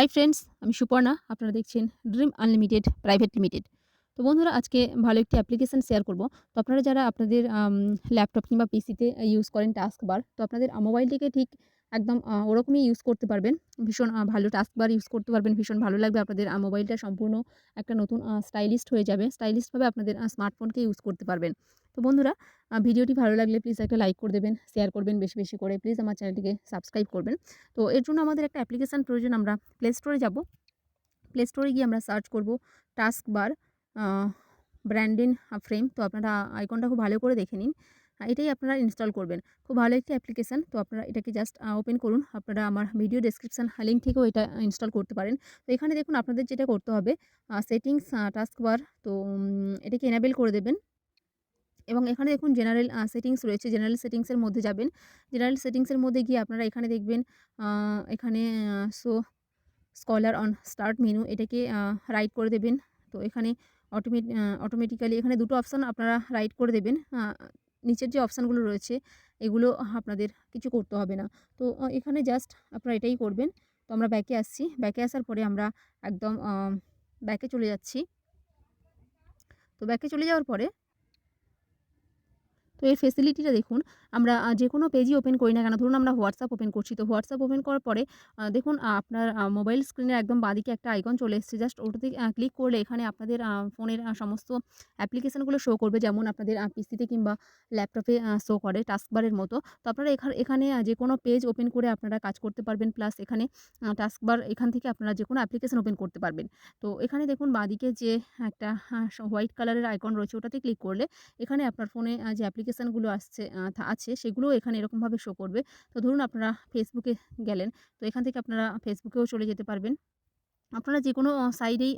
Hi friends আমি সুপর্ণা, আপনারা দেখছেন ড্রিম আনলিমিটেড প্রাইভেট লিমিটেড তো বন্ধুরা, আজকে ভালো একটি অ্যাপ্লিকেশন শেয়ার করব। তো আপনারা যারা আপনাদের ল্যাপটপ কিংবা পিসিতে ইউজ করেন টাস্ক বার তো আপনাদের মোবাইলটিকে ঠিক একদম ওরকমই ইউজ করতে পারবেন। ভীষণ ভালো টাস্ক বার ইউজ করতে পারবেন, ভীষণ ভালো লাগবে আপনাদের। মোবাইলটা সম্পূর্ণ একটা নতুন স্টাইলিস্ট হয়ে যাবে। স্টাইলিস্টভাবে আপনাদের স্মার্টফোনকে ইউজ করতে পারবেন। তো বন্ধুরা ভিডিওটি ভালো লাগলে প্লিজ একটা লাইক করে দেবেন শেয়ার করবেন বেশি বেশি করে। প্লিজ আমার চ্যানেলটিকে সাবস্ক্রাইব করবেন। তো এর জন্য আমাদের একটা অ্যাপ্লিকেশান প্রয়োজন, আমরা প্লে স্টোরে যাব। প্লে স্টোরে গিয়ে আমরা সার্চ করব টাস্ক বার ব্র্যান্ডিন ফ্রেম তো আপনারা আইকনটা খুব ভালো করে দেখে নিন। এটাই আপনারা ইনস্টল করবেন। খুব ভালো একটি অ্যাপ্লিকেশান তো আপনারা এটাকে জাস্ট ওপেন করুন। আপনারা আমার ভিডিও ডেসক্রিপশান লিঙ্ক থেকেও এটা ইনস্টল করতে পারেন। তো এখানে দেখুন, আপনাদের যেটা করতে হবে সেটিংস টাস্ক বার তো এটাকে এনাবেল করে দেবেন। এবং এখানে দেখুন জেনারেল সেটিংস রয়েছে। জেনারেল সেটিংসের মধ্যে যাবেন। জেনারেল সেটিংসের মধ্যে গিয়ে আপনারা এখানে দেখবেন এখানে so scroll on start menu এটাকে রাইট করে দেবেন। তো এখানে অটোমেট অটোমেটিক্যালি এখানে দুটো অপশান আপনারা রাইট করে দেবেন। নিচের যে অপশানগুলো রয়েছে, এগুলো আপনাদের কিছু করতে হবে না। তো এখানে জাস্ট আপনারা এটাই করবেন। তো আমরা ব্যাকে আসছি। ব্যাকে আসার পরে আমরা একদম ব্যাকে চলে যাচ্ছি। তো ব্যাকে চলে যাওয়ার পরে তো এর ফেসিলিটিটা দেখুন, আমরা যে কোনো পেজই ওপেন করি না কেন, ধরুন আমরা হোয়াটসঅ্যাপ ওপেন করছি, তো হোয়াটসঅ্যাপ ওপেন করার পরে দেখুন আপনার মোবাইল স্ক্রিনের একদম বাঁদিকে একটা আইকন চলে এসেছে জাস্ট ওটাতে ক্লিক করলে এখানে আপনাদের ফোনের সমস্ত অ্যাপ্লিকেশানগুলো শো করবে, যেমন আপনাদের পিসিতে কিংবা ল্যাপটপে শো করে টাস্কবারের মতো। তো আপনারা এখানে এখানে যে কোনো পেজ ওপেন করে আপনারা কাজ করতে পারবেন প্লাস এখানে টাস্কবার এখান থেকে আপনারা যে কোনো অ্যাপ্লিকেশান ওপেন করতে পারবেন। তো এখানে দেখুন, বাঁদিকে যে একটা হোয়াইট কালারের আইকন রয়েছে, ওটাতে ক্লিক করলে, এখানে আপনার ফোনে যে অ্যাপ্লিকেশানগুলো আসছে আছে, সেগুলোও এখানে এরকমভাবে শো করবে। তো ধরুন আপনারা ফেসবুকে গেলেন, তো এখান থেকে আপনারা ফেসবুকেও চলে যেতে পারবেন। আপনারা যে কোনো সাইডেই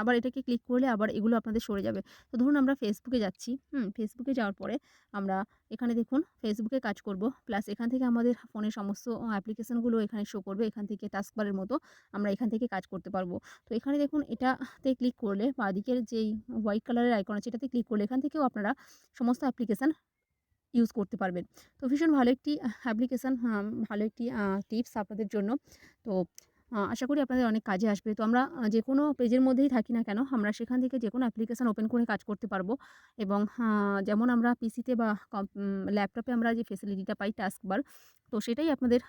আবার এটাকে ক্লিক করলে আবার এগুলো আপনাদের সরে যাবে। তো ধরুন আমরা ফেসবুকে যাচ্ছি, হুম ফেসবুকে যাওয়ার পরে আমরা এখানে দেখুন ফেসবুকে কাজ করব। প্লাস এখান থেকে আমাদের ফোনের সমস্ত অ্যাপ্লিকেশানগুলো এখানে শো করবে, এখান থেকে টাস্কবারের মতো আমরা এখান থেকে কাজ করতে পারব। তো এখানে দেখুন এটাতে ক্লিক করলে বা দিকের যেই হোয়াইট কালারের আইকন আছে এটাতে ক্লিক করলে এখান থেকেও আপনারা সমস্ত অ্যাপ্লিকেশান ইউজ করতে পারবেন। তো ভীষণ ভালো একটি অ্যাপ্লিকেশান ভালো একটি টিপস আপনাদের জন্য। তো আশা করি আপনাদের অনেক কাজে আসবে। তো আমরা যে কোনো পেজের মধ্যেই থাকি না কেন, আমরা সেখান থেকে যে কোনো অ্যাপ্লিকেশান ওপেন করে কাজ করতে পারব। এবং যেমন আমরা পিসিতে বা ল্যাপটপে আমরা যে ফেসিলিটিটা পাই টাস্ক বার তো সেটাই আপনাদের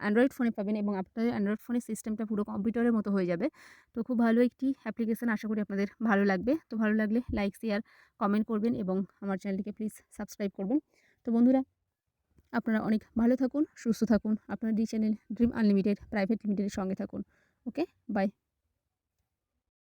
অ্যান্ড্রয়েড ফোনে পাবেন এবং আপনাদের অ্যান্ড্রয়েড ফোনের সিস্টেমটা পুরো কম্পিউটারের মতো হয়ে যাবে। তো খুব ভালো একটি অ্যাপ্লিকেশান আশা করি আপনাদের ভালো লাগবে। তো ভালো লাগলে লাইক শেয়ার কমেন্ট করবেন এবং আমার চ্যানেলটিকে প্লিজ সাবস্ক্রাইব করবেন। তো বন্ধুরা আপনারা অনেক ভালো থাকুন, সুস্থ থাকুন। আপনার D channel dream unlimited private লিমিটেডের সঙ্গে থাকুন। Okay bye